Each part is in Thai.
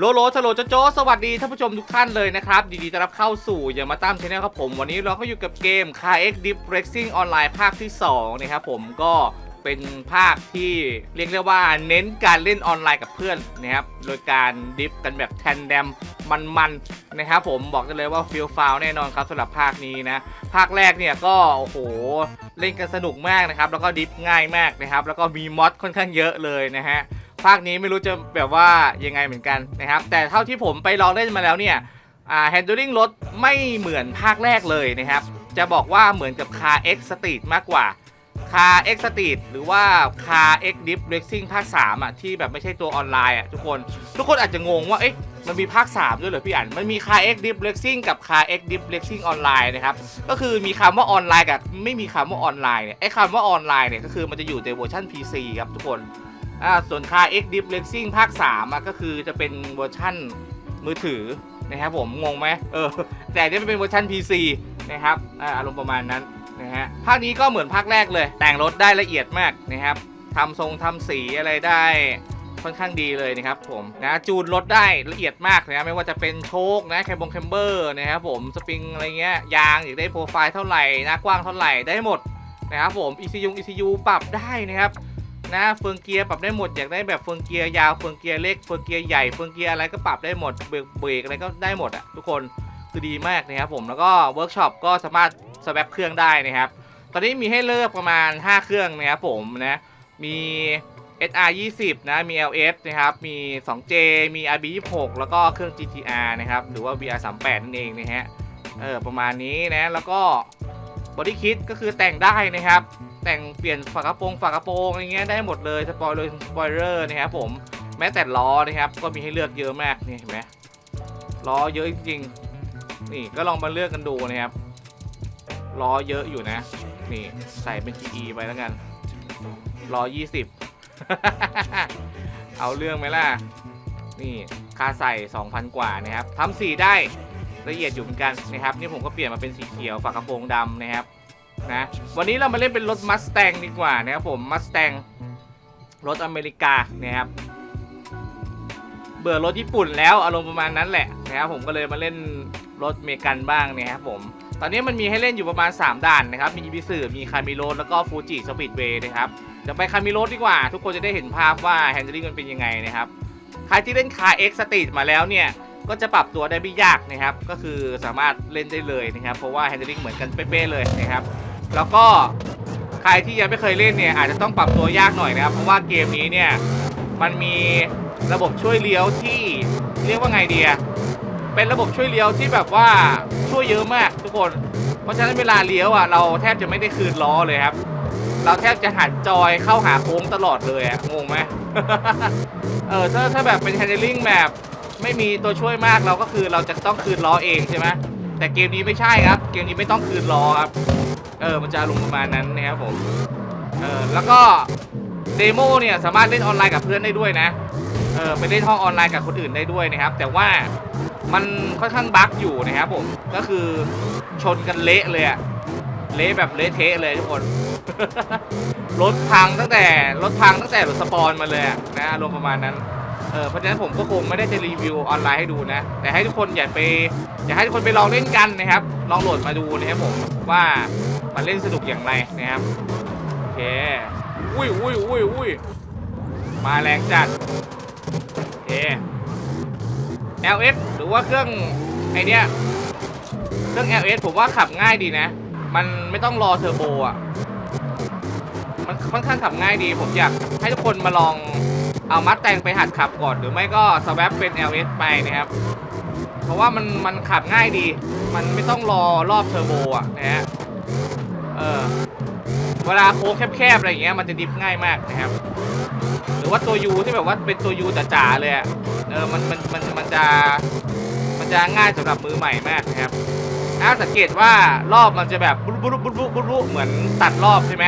โลโลสโลโจโจสวัสดีท่านผู้ชมทุกท่านเลยนะครับดีต้อนรับเข้าสู่อย่ามาตามชแนลครับผม วันนี้เราก็อยู่กับเกม Car X Deep Racing Online ภาคที่ 2 นะครับผมก็เป็นภาคที่เรียกได้ว่าเน้นการเล่นออนไลน์กับเพื่อนนะครับโดยการดิฟกันแบบแทนแดมมันๆนะครับผมบอกได้เลยว่าฟิลฟาวแน่นอนครับสำหรับภาคนี้นะ ภาคแรกเนี่ยก็โอ้โหเล่นกันสนุกมากนะครับแล้วก็ดิฟง่ายมากนะครับแล้วก็มีมอดค่อนข้างเยอะเลยนะฮะ ภาคนี้ไม่รู้จะแบบว่ายังไงเหมือนกันนะครับ แต่เท่าที่ผมไปลองเล่นมาแล้วเนี่ยอ่า handling รถไม่เหมือนภาคแรกเลยนะครับ จะบอกว่าเหมือนกับ Car X Street มากกว่า Car X Street หรือว่า Car X Deep Racing ภาค3อะที่แบบไม่ใช่ตัวออนไลน์อะทุกคนทุกคนอาจจะงงว่าเอ๊ะมันมีภาค 3 ด้วยเหรอพี่อันมันมี Car X Deep Racing กับ Car X Deep Racing ออนไลน์นะครับก็คือมีคำว่าออนไลน์กับไม่มีคำว่าออนไลน์เนี่ยไอ้คำว่าออนไลน์เนี่ยก็คือมันจะอยู่ในเวอร์ชัน PC ครับทุกคน อ่าส่วน Car X Deep Racing ภาค3อะก็คือจะเป็นเวอร์ชั่นมือถือนะครับผมงงไหมเออแต่นี่เป็นเวอร์ชัน PC นะครับอารมณ์ประมาณนั้นนะฮะภาคนี้ก็เหมือนภาคแรกเลย แต่งรถได้ละเอียดมากนะครับทำทรงทำสีอะไรได้ค่อนข้างดีเลยนะครับผมนะจูนรถได้ละเอียดมากนะไม่ว่าจะเป็นโชคนะแคมบงแคมเบอร์นะครับผมสปริงอะไรเงี้ยยางอยากได้โปรไฟล์เท่าไหร่น้ากว้างเท่าไหร่ได้หมดนะครับผม ECU ECU ปรับได้นะครับ นะเฟืองเกียร์ปรับได้หมดอยากได้แบบเฟืองเกียร์ยาวเฟืองเกียร์เล็กเฟืองเกียร์ใหญ่เฟืองเกียร์อะไรก็ปรับได้หมดเบรกเบรกอะไรก็ได้หมดอะทุกคนคือดีมากนะครับผมแล้วก็เวิร์กช็อปก็สามารถสแวปเครื่องได้นะครับตอนนี้มีให้เลือกประมาณ 5 เครื่องนะครับผมนะมี SR 20นะมี LS นะครับมี 2J มี RB 26แล้วก็เครื่อง GTR นะครับหรือว่า VR 38นั่นเองนะฮะเออประมาณนี้นะแล้วก็บอดี้คิดก็คือแต่งได้นะครับ แต่งเปลี่ยนฝากระโปรงฝากระโปรงอะไรเงี้ยได้หมดเลยสปอยเลยสปอยเลอร์นะครับผมแม้แต่ล้อนะครับก็มีให้เลือกเยอะมากนี่เห็นไหมล้อเยอะจริงๆนี่ก็ลองมาเลือกกันดูนะครับล้อเยอะอยู่นะ นี่ใส่เป็น GE ไปแล้วกันล้อ20 เอาเรื่องไหมล่ะ นี่ค่าใส่ 2,000 กว่านะครับทำสีได้ละเอียดอยู่เหมือนกันนะครับ นี่ผมก็เปลี่ยนมาเป็นสีเขียวฝากระโปรงดำนะครับ นะวันนี้เรามาเล่นเป็นรถมัส t ต n g ดีกว่านะครับผมมัส t ต n g รถอเมริกานะครับเบื่อรถญี่ปุ่นแล้วอารมณ์ประมาณนั้นแหละนะครับผมก็เลยมาเล่นรถเมกันบ้างนะครับผมตอนนี้มันมีให้เล่นอยู่ประมาณ 3 ด่านนะครับมีบิสึมีคามิโรแล้วก็ฟูจิสปีดเวย์นะครับเดี๋ยวไปคามิโรดีกว่า ทุกคนจะได้เห็นภาพว่าแฮนด์ลิงมันเป็นยังไงนะครับใครที่เล่นคาเอ็กซ์สตีมาแล้วเนี่ยก็จะปรับตัวได้ไม่ยากนะครับ ก็คือสามารถเล่นได้เลยนะครับ เพราะว่าแฮนด์ลิงเหมือนกันเป๊ะเลยนะครับ แล้วก็ใครที่ยังไม่เคยเล่นเนี่ยอาจจะต้องปรับตัวยากหน่อยนะครับ เพราะว่าเกมนี้เนี่ยมันมีระบบช่วยเลี้ยวที่เรียกว่าไงดีอะเป็นระบบช่วยเลี้ยวที่แบบว่าช่วยเยอะมากทุกคน เพราะฉะนั้นเวลาเลี้ยวอะเราแทบจะไม่ได้คืนล้อเลยครับ เราแทบจะหันจอยเข้าหาโค้งตลอดเลยอะงงไหมเออถ้าถ้าแบบเป็น handling แบบไม่มีตัวช่วยมากเราก็คือเราจะต้องคืนล้อเองใช่ไหมแต่เกมนี้ไม่ใช่ครับ เกมนี้ไม่ต้องคืนล้อครับ เออมันจะลงประมาณนั้นนะครับผมเออแล้วก็เดโมเนี่ยสามารถเล่นออนไลน์กับเพื่อนได้ด้วยนะเออไปเล่นห้องออนไลน์กับคนอื่นได้ด้วยนะครับ แต่ว่ามันค่อนข้างบั๊กอยู่นะครับผมก็คือชนกันเละเลยอะเละแบบเละเทะเลยทุกคนรถพังตั้งแต่รถพังตั้งแต่รถสปอนมาเลยนะอารมณ์ประมาณนั้น เออเพราะฉะนั้นผมก็คงไม่ได้จะรีวิวออนไลน์ให้ดูนะ แต่ให้ทุกคนอย่าไปอย่าให้ทุกคนไปลองเล่นกันนะครับ ลองโหลดมาดูนะครับผมว่ามันเล่นสนุกอย่างไรนะครับโอเคอุ้ยอุ้ยอุ้ยอุ้ยมาแรงจัดโอเค LS หรือว่าเครื่องไอเนี้ยเครื่อง LS ผมว่าขับง่ายดีนะ มันไม่ต้องรอเทอร์โบอะมันค่อนข้างขับง่ายดี ผมอยากให้ทุกคนมาลอง เอามัดแต่งไปหัดขับก่อน หรือไม่ก็สวปเป็น LS ไปนะครับ เพราะว่ามันมันขับง่ายดี มันไม่ต้องรอรอบเทอร์โบอะนะฮะเออเวลาโค้งแคบๆอะไรอย่างเงี้ยมันจะดิฟง่ายมากนะครับ หรือว่าตัวยูที่แบบว่าเป็นตัวยูจ๋าๆเลยอะเออมันมันมันมันจะมันจะง่ายสำหรับมือใหม่มากนะครับถ้าสังเกตว่ารอบมันจะแบบบุรุบุรุบุรุบุรุเหมือนตัดรอบใช่ไหม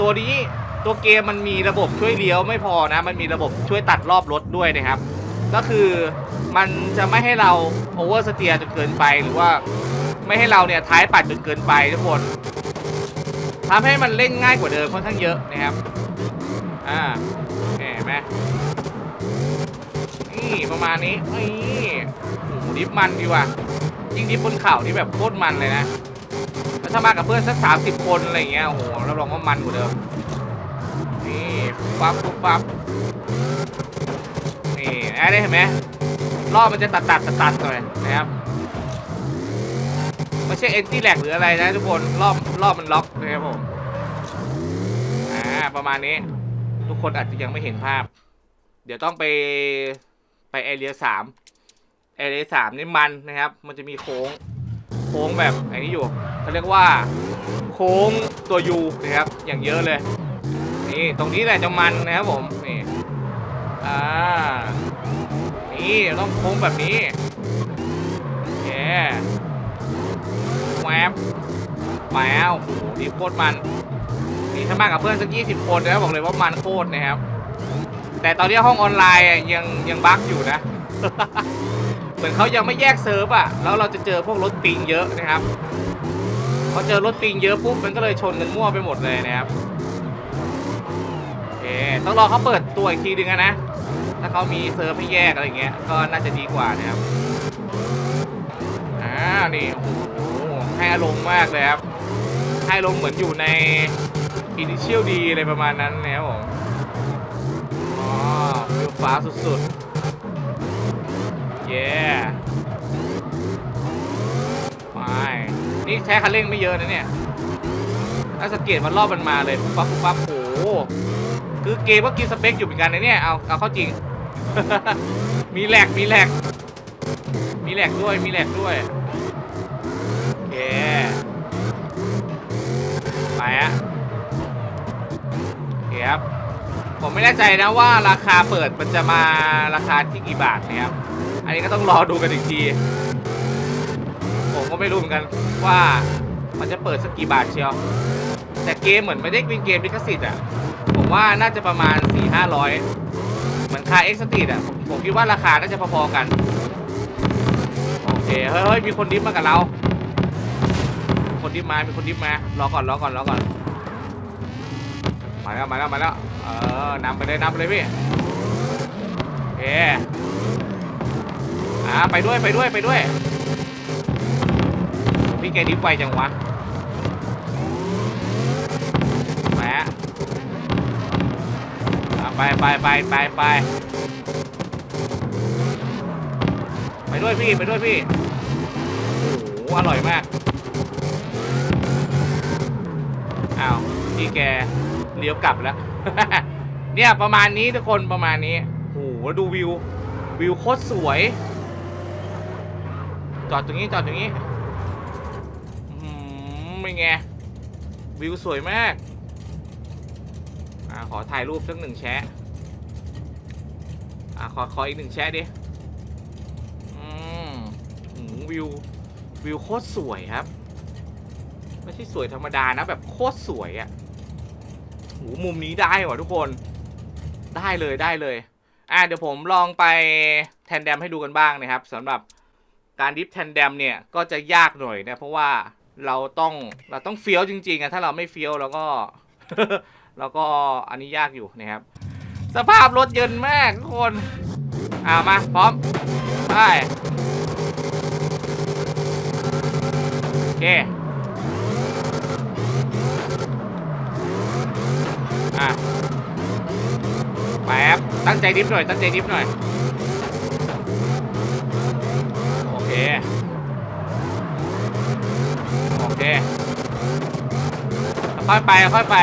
ตัวนี้ ตัวเกมมันมีระบบช่วยเลี้ยวไม่พอนะ มันมีระบบช่วยตัดรอบรถด้วยนะครับ ก็คือมันจะไม่ให้เราโอเวอร์สเตียร์จนเกินไปหรือว่าไม่ให้เราเนี่ยท้ายปัดจนเกินไปทุกคนทำให้มันเล่นง่ายกว่าเดิมค่อนข้างเยอะนะครับ อ่าเห็นไหมนี่ประมาณนี้นี่โอ้โหดิฟมันดีว่ะยิ่งดิฟบนเข่าที่แบบโคตรมันเลยนะ ถ้ามากับเพื่อนสักสามสิบคนอะไรเงี้ย โอ้โหรับรองว่ามันกว่าเดิม ปั๊บปุ๊บปั๊บนี่แอดได้เห็นไหมรอบมันจะตัดตัดตัดตัดหน่อยนะครับไม่ใช่เอ็นตี้แลกหรืออะไรนะทุกคนรอบรอบมันล็อกนะครับผมอ่าประมาณนี้ ทุกคนอาจจะยังไม่เห็นภาพ เดี๋ยวต้องไปไปแอเรียสามแอเรียสามนี่มันนะครับ มันจะมีโค้งโค้งแบบไอ้นี้อยู่เขาเรียกว่าโค้งตัวยูนะครับ อย่างเยอะเลย นี่ตรงนี้แหละจะมันนะครับผมนี่อ่านี่ต้องโค้งแบบนี้โอเคแวบแววโอ้โหดีโคตรมันนี่ถ้ามากับเพื่อนสักยี่สิบคนนะบอกเลยว่ามันโคตรนะครับ แต่ตอนนี้ห้องออนไลน์ยังยังบั๊กอยู่นะเหมือนเขายังไม่แยกเซิร์ฟอะแล้วเราจะเจอพวกรถปิงเยอะนะครับพอเจอรถปิงเยอะปุ๊บมันก็เลยชนกันมั่วไปหมดเลยนะครับ ต้องรอเขาเปิดตัวอีกทีหนึ่งนะ ถ้าเขามีเซิร์ฟให้แยกอะไรเงี้ย ก็น่าจะดีกว่านะครับอ่านี่โอ้โหให้อารมณ์มากเลยครับ ให้อารมณ์เหมือนอยู่ใน Initial D อะไรประมาณนั้นนะครับผมอ๋อฟิลฟ้าสุดๆ เย้ไปนี่ใช้คันเร่งไม่เยอะนะเนี่ยถ้าสังเกตมันรอบมันมาเลยปุ๊บปั๊บปุ๊บปั๊บโอ้ คือเกมก็กินสเปคอยู่เหมือนกันนะเนี่ยเอาเอาเข้าจริง มีแหลกมีแหลกมีแหลกด้วยมีแหลกด้วยโอเคไปอะโอเคครับผมไม่แน่ใจนะว่าราคาเปิดมันจะมาราคาที่กี่บาทนะครับ อันนี้ก็ต้องรอดูกันอีกที ผมก็ไม่รู้เหมือนกันว่ามันจะเปิดสักกี่บาทเชียว แต่เกมเหมือนไม่ได้เป็นเกมลิขสิทธิ์อะ ผมว่าน่าจะประมาณ 4 5 0 0 เหมือนคาเอ็กซ์ตีดอะผมผมคิดว่าราคาน่าจะพอๆกัน โอเค เฮ้ยเฮ้ยมีคนดิฟมากับเรา คนดิฟมา มีคนดิฟมา รอก่อน รอก่อน รอก่อน มาแล้ว มาแล้ว มาแล้ว เออนำไปเลยนำไปเลยพี่โอเอ่า ไปด้วย ไปด้วย ไปด้วย พี่แกดิฟไวจังวะแหมอะ ไปไปไปไปไปไปด้วยพี่ไปด้วยพี่โอ้โหอร่อยมากอ้าวพี่แกเลี้ยวกลับแล้ว เนี่ยประมาณนี้ทุกคนประมาณนี้โอ้โหดูวิว วิวโคตรสวย จอดตรงนี้จอดตรงนี้อืมเป็นไงวิวสวยมาก อ่าขอถ่ายรูปสักหนึ่งแชะอ่าขอขออีกหนึ่งแชะดิอืมอืมวิววิวโคตรสวยครับ ไม่ใช่สวยธรรมดานะแบบโคตรสวยอะ่ะโหมุมนี้ได้ว่ะทุกคนได้เลยได้เลย อะเดี๋ยวผมลองไปแทนแดมให้ดูกันบ้างนะครับสำหรับการดิฟแทนแดมเนี่ยก็จะยากหน่อยนะเพราะว่าเราต้องเราต้องเฟี้ยวจริงๆอะถ้าเราไม่เฟี้ยวเราก็ เราก็อันนี้ยากอยู่นะครับ สภาพรถเย็นมากทุกคนอ่ามาพร้อมไปโอเคอะแป๊บตั้งใจดิฟหน่อยตั้งใจดิฟหน่อยโอเคโอเคค่อยไปค่อยไป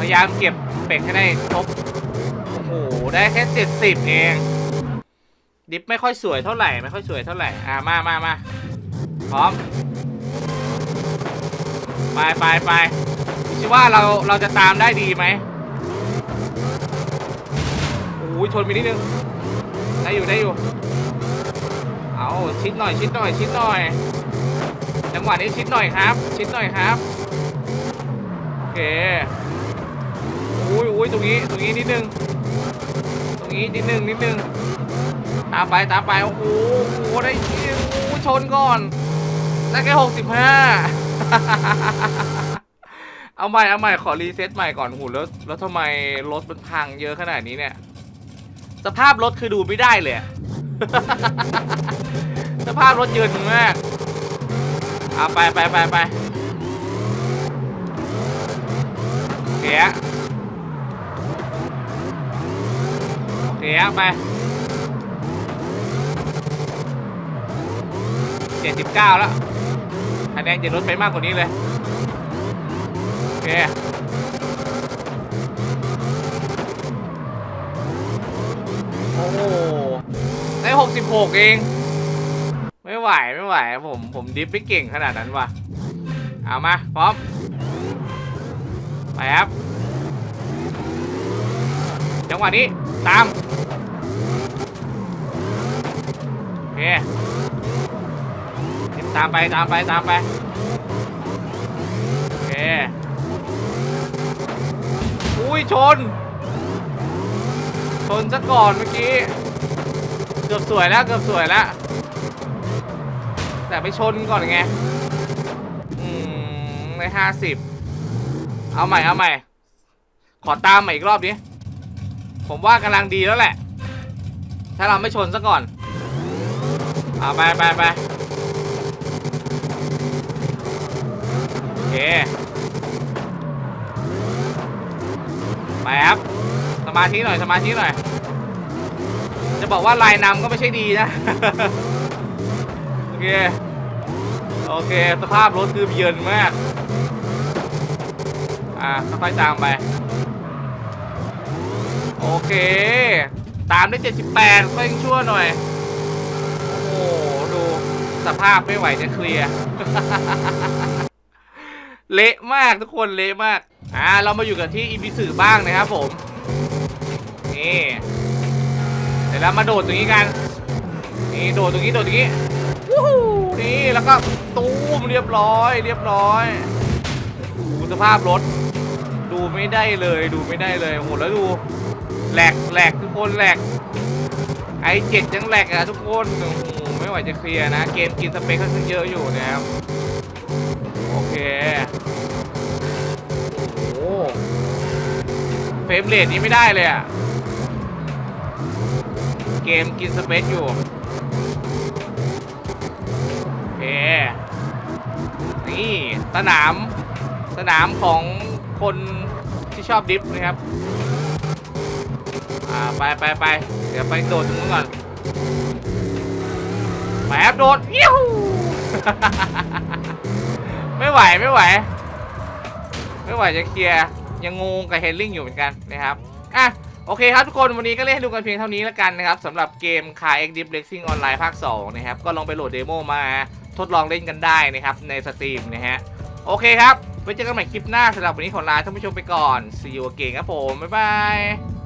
พยายามเก็บเป็กให้ได้ครบโอ้โหได้แค่เจ็ดสิบเอง ดิฟไม่ค่อยสวยเท่าไหร่ไม่ค่อยสวยเท่าไหร่อะมามามาพร้อมไปไปไปคิดว่าเราเราจะตามได้ดีไหมโอ้ยชนไปนิดนึงได้อยู่ได้อยู่เอาชิดหน่อยชิดหน่อยชิดหน่อยจังหวะนี้ชิดหน่อยครับ ชิดหน่อยครับ โอเค อุ้ยอุ้ยตรงนี้ตรงนี้นิดนึงตรงนี้นิดนึงนิดนึงตามไปตามไปโอ้โหโอ้โหได้โอ้โหชนก่อนได้แค่หกสิบห้าเอาใหม่เอาใหม่ขอรีเซ็ตใหม่ก่อนหูแล้วแล้วทำไมรถมันพังเยอะขนาดนี้เนี่ย สภาพรถคือดูไม่ได้เลยสภาพรถเยินมากเอาไปไปไปไปโอเคอะโอเคอะ ไปเจ็ดสิบเก้าแล้วคะแนนจะลดไปมากกว่านี้เลยโอเคโอ้โหได้หกสิบหกเอง ไม่ไหวไม่ไหวผมผมดิฟไม่เก่งขนาดนั้นว่ะ เอามา พร้อม ไปครับ จังหวะนี้ ตาม โอ เคตามไปตามไปตามไป โอเค อุ้ยชน ชนซะก่อนเมื่อกี้ เกือบสวยแล้วเกือบสวยแล้ว แต่ไปชนก่อนไง อืมในห้าสิบ เอาใหม่เอาใหม่ ขอตามใหม่อีกรอบนี้ผมว่ากำลังดีแล้วแหละ ถ้าเราไม่ชนซะก่อน เอาไปไปไปโอเค ไปครับ สมาธิหน่อย สมาธิหน่อย จะบอกว่าลายนำก็ไม่ใช่ดีนะ โอเค โอเค สภาพรถคือเยินมาก อ่าค่อยๆตามไป โอเค ตามได้ 78ก็ยังชั่วหน่อยโอ้โหดู สภาพไม่ไหวจะเคลียร์ เละมากทุกคนเละมาก อ่า เรามาอยู่กันที่อีพีสื่อบ้างนะครับผม นี่เดี๋ยวเรามาโดดตรงนี้กัน นี่โดดตรงนี้โดดตรงนี้วู้ฮู้นี่แล้วก็ตูมเรียบร้อย เรียบร้อยดูสภาพรถ ดูไม่ได้เลยดูไม่ได้เลยโอ้โหแล้วดูแหลกแหลกทุกคนแหลกไอเจ็ดยังแหลกอะทุกคนโอ้โห ไม่ไหวจะเคลียร์นะ เกมกินสเปคค่อนข้างเยอะอยู่นะครับโอเคโอ้เฟรมเรทนี้ไม่ได้เลยอะเกมกินสเปซอยู่โอเคนี่สนามสนามของคนที่ชอบดิฟนะครับ อ่า ไปไปไปเดี๋ยวไปโดดตรงนู้นก่อน แอบโดดเอี้ยวไม่ไหวไม่ไหว ไม่ไหวจะเคลียร์ยังงงกับเฮดลิงอยู่เหมือนกันนะครับอะโอเคครับทุกคนวันนี้ก็เล่นให้ดูกันเพียงเท่านี้แล้วกันนะครับสำหรับเกม Car X Deep Racing Online ภาค 2 นะครับ ก็ลองไปโหลดเดโมมาทดลองเล่นกันได้นะครับ ในสตรีมนะฮะ โอเคครับ ไว้เจอกันใหม่คลิปหน้าสำหรับวันนี้ขอลาท่านผู้ชมไปก่อน See you again ครับผม บ๊ายบาย